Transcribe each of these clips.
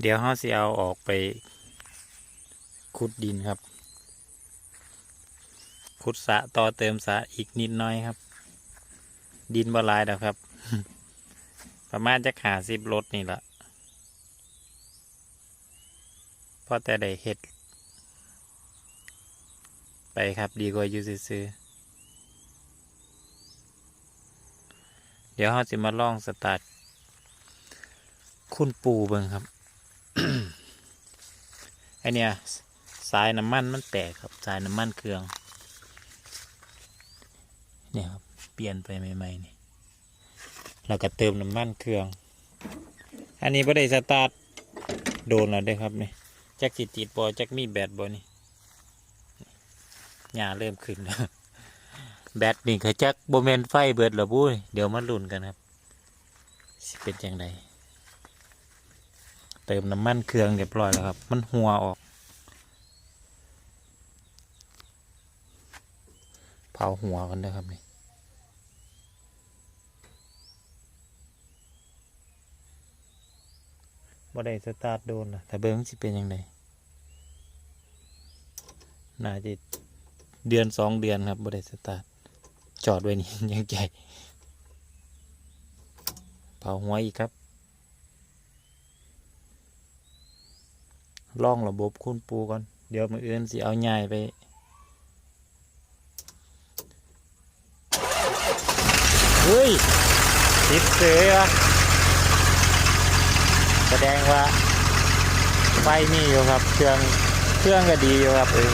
เดี๋ยวเขาสิเอาออกไปขุดดินครับ ขุดสะต่อเติมสะอีกนิดน้อยครับ ดินบ่หลายแล้วครับ ประมาณจะหาสิบรถนี่ละพอแต่ได้เห็ด ไปครับดีกว่าอยู่ซื้อเดี๋ยวเขาจะมาลองสตาร์ทคุณปูเบิ่งครับ ไอเนี่ยสายน้ำมันมันแตกครับสายน้ำมันเครื่อง เนี่ยครับเปลี่ยนไปใหม่ๆนี่แล้วก็เติมน้ำมันเครื่อง อันนี้บ่ได้สตาร์ทโดนแล้วด้อครับนี่จักสิติดบอจักมีแบตบอนี่หญ้าเริ่มขึ้นแล้วแบตนี่เขาจักโบเมนไฟเบิดหรอบุ้ยเดี๋ยวมาลุ้นกันครับ เป็นจังได เติมน้ำมันเครื่องเรียบร้อยแล้วครับ มันหัวออก เผาหัวกันนะครับนี่บ่ได้สตาร์ทโดนนะแต่เบิ้งสิเป็นยังไงน่าจะเดือนสองเดือนครับบ่ได้สตาร์ทจอดไว้นี่ยังใจเผาหัวอีกครับ ล่องระบบคุณปูก่อน เดี๋ยวมืออื่นสิเอาใหญ่ไปเฮ้ยติดเสือแสดงว่าไฟมีอยู่ครับ เครื่องเครื่องก็ดีอยู่ครับเออ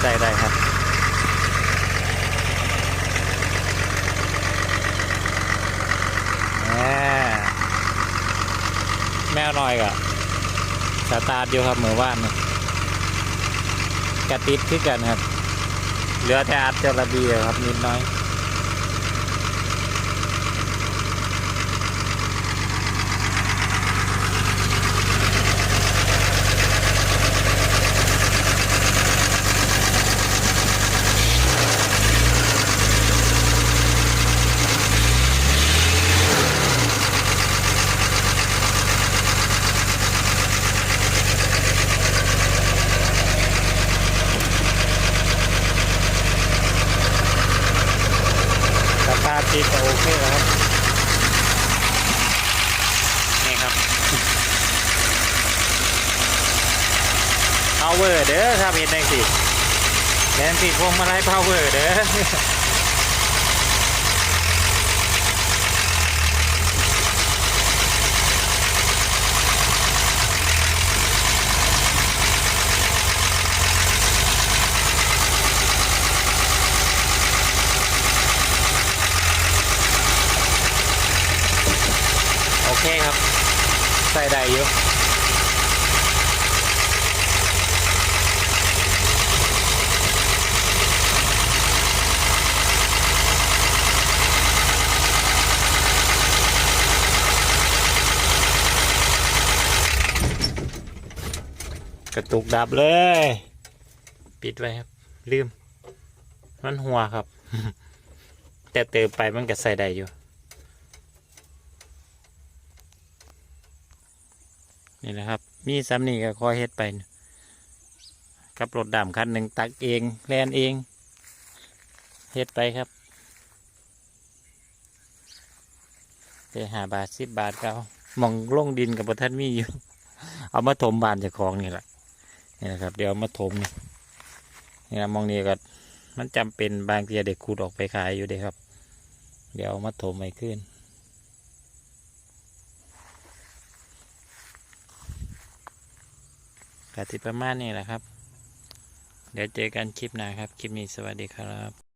ใส่ได้ครับแม่แมวน้อยกะ สตาร์ทอยู่ครับเหมือนว่านกระติดขึ้นกันครับ เหลือแต่อัดจระเบียครับนิดน้อย ทีก็โอเคแล้วครับ นี่ครับพาวเวอร์เด้อครับเห็นได้สิแลนสิพวงมาลัยพาวเวอร์เด้อ เคครับ ใส่ได้อยู่กระตุกดับเลย ปิดไว้ครับ ลืม มันหัวครับ แต่เติมไปมันก็ใส่ได้อยู่ นี่นะครับ มีซ้ำนี่ก็คอยเฮ็ดไปกับรถดำคันหนึ่งตักเองแลนเองเฮ็ดไปครับไปหาบาทสิบบาทก็เอามองลงดินกับบท่านมีอยู่ เอามาถมบานจากของนี่แหละนี่นะครับ เดี๋ยวามาถมนี่นี่นะมองนี่ก็มันจำเป็นบางทีเด็กขุดออกไปขายอยู่เด้ครับ เดี๋ยวามาถมไปขึ้น กติประมาณนี้แหละครับ เดี๋ยวเจอกันคลิปหน้าครับ คลิปนี้สวัสดีครับ